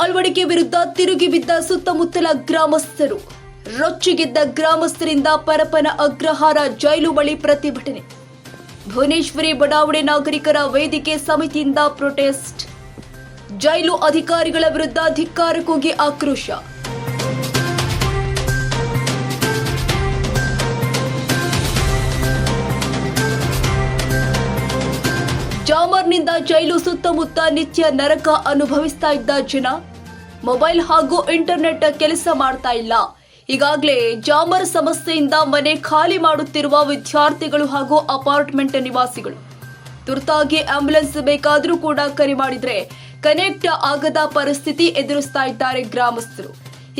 ಅಳವಡಿಕೆ ವಿರುದ್ಧ ತಿರುಗಿ ಬಿದ್ದ ಸುತ್ತಮುತ್ತಲ ಗ್ರಾಮಸ್ಥರು, ರೊಚ್ಚಿಗೆದ್ದ ಗ್ರಾಮಸ್ಥರಿಂದ ಪರಪನ ಅಗ್ರಹಾರ ಜೈಲು ಬಳಿ ಪ್ರತಿಭಟನೆ. ಭುವನೇಶ್ವರಿ ಬಡಾವಣೆ ನಾಗರಿಕರ ವೇದಿಕೆ ಸಮಿತಿಯಿಂದ ಪ್ರೊಟೆಸ್ಟ್ ಜೈಲು ಅಧಿಕಾರಿಗಳ ವಿರುದ್ಧ ಧಿಕ್ಕಾರ ಕೂಗಿ ಆಕ್ರೋಶ. ಜಾಮರ್ನಿಂದ ಜೈಲು ಸುತ್ತಮುತ್ತ ನಿತ್ಯ ನರಕ ಅನುಭವಿಸ್ತಾ ಇದ್ದ ಜನ. ಮೊಬೈಲ್ ಹಾಗೂ ಇಂಟರ್ನೆಟ್ ಕೆಲಸ ಮಾಡ್ತಾ ಇಲ್ಲ. ಈಗಾಗಲೇ ಜಾಮರ್ ಸಮಸ್ಯೆಯಿಂದ ಮನೆ ಖಾಲಿ ಮಾಡುತ್ತಿರುವ ವಿದ್ಯಾರ್ಥಿಗಳು ಹಾಗೂ ಅಪಾರ್ಟ್ಮೆಂಟ್ ನಿವಾಸಿಗಳು. ತುರ್ತಾಗಿ ಆಂಬ್ಯುಲೆನ್ಸ್ ಬೇಕಾದರೂ ಕೂಡ ಕರೆ ಮಾಡಿದ್ರೆ ಕನೆಕ್ಟ್ ಆಗದ ಪರಿಸ್ಥಿತಿ ಎದುರಿಸ್ತಾ ಇದ್ದಾರೆ ಗ್ರಾಮಸ್ಥರು.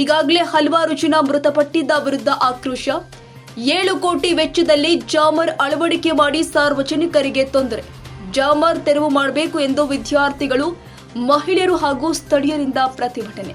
ಈಗಾಗಲೇ ಹಲವಾರು ಜನ ಮೃತಪಟ್ಟಿದ್ದ ವಿರುದ್ಧ ಆಕ್ರೋಶ. ಏಳು ಕೋಟಿ ವೆಚ್ಚದಲ್ಲಿ ಜಾಮರ್ ಅಳವಡಿಕೆ ಮಾಡಿ ಸಾರ್ವಜನಿಕರಿಗೆ ತೊಂದರೆ. ಜಾಮರ್ ತೆರವು ಮಾಡಬೇಕು ಎಂದು ವಿದ್ಯಾರ್ಥಿಗಳು ಮಹಿಳೆಯರು ಹಾಗೂ ಸ್ಥಳೀಯರಿಂದ ಪ್ರತಿಭಟನೆ.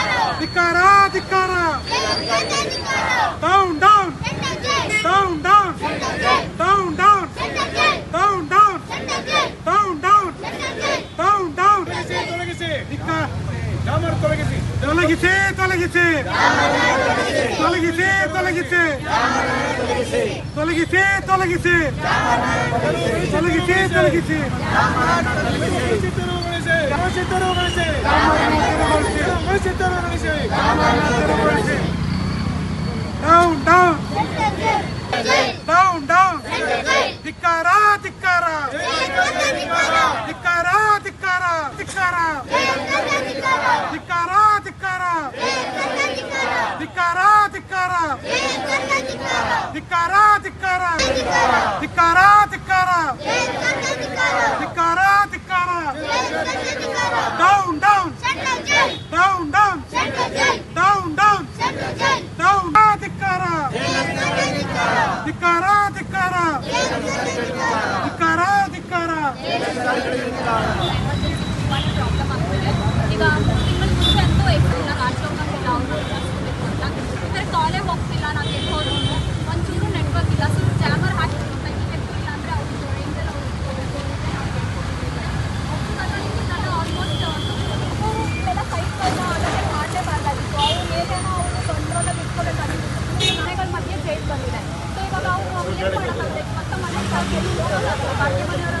Down down down down down down down down down down down down ತೊಲಗಿಸಿ ಧಿಕ್ಕಾರ ಜಾಮರ್ ತೊಲಗಿಸಿ ತೊಲಗಿಸಿ ತೊಲಗಿಸಿ ತೊಲಗಿಸಿ ತೊಲಗಿಸಿ ತೊಲಗಿಸಿ ತೊಲಗಿಸಿ ತೊಲಗಿಸಿ ತೊಲಗಿಸಿ ಡೌನ್ ಡೌನ್ ಡೌನ್ ಡೌನ್ ಧಿಕ್ಕಾರ ಧಿಕ್ಕಾರ ಧಿಕ್ಕಾರ ಧಿಕ್ಕಾರ ಧಿಕ್ಕಾರ ಧಿಕ್ಕಾರ ಧಿಕ್ಕಾರ ಧಿಕ್ಕಾರ ಧಿಕ್ಕಾರ ಧಿಕ್ಕಾರ ಧಿಕ್ಕಾರ ಧಿಕ್ಕಾರ ಮಧ್ಯೆ ಚೇಟ್ ಬಂದಿದೆ ಸೊ ಇವಾಗ ಅವರು ಮಕ್ಕಳ ಮನೆ ಸಾಕು ಎಲ್ಲೂ ಹೋಗೋದಾದ್ರು ಬಾಡಿಗೆ ಮನೆಯವರ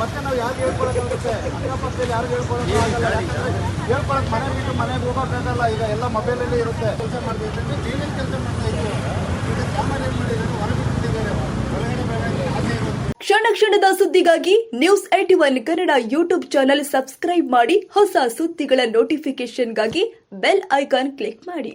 ಮತ್ತೆ ನಾವು ಯಾರಿಗೆ ಹೇಳ್ಕೊಳಕ್ಕಾಗುತ್ತೆ ಅಕ್ಕಪಕ್ಕದಲ್ಲಿ ಯಾರಿಗೆ ಹೇಳ್ಕೊಳಕ್ಕಾಗಲ್ಲ ಯಾಕಂದ್ರೆ ಹೇಳ್ಕೊಳಕ್ ಮನೆ ಬಿಟ್ಟು ಮನೆಗೆ ಹೋಗೋಕ್ಕಾಗಲ್ಲ ಈಗ ಎಲ್ಲ ಮೊಬೈಲಲ್ಲಿ ಇರುತ್ತೆ. ಕೆಲಸ ಮಾಡ್ತಿದ್ರೆ ಜೈಲಲ್ಲಿ ಕೆಲಸ ಮಾಡ್ತಾ ಇದ್ದೀವಿ. ಈಗ ಏನು ಮಾಡಿದ್ದಾರೆ? ಹೊರಗೆ ಬಿಟ್ಟಿದ್ದಾರೆ. ಒಳಗಡೆ ಅದೇ ಇರುತ್ತೆ. ಕ್ಷಣ ಕ್ಷಣದ ಸುದ್ದಿಗಾಗಿ news eighty one Kannada YouTube channel subscribe ಮಾಡಿ ಹೊಸ ಸುದ್ದಿಗಳ ನೋಟಿಫಿಕೇಶನ್ಗಾಗಿ ಬೆಲ್ ಐಕಾನ್ ಕ್ಲಿಕ್ ಮಾಡಿ.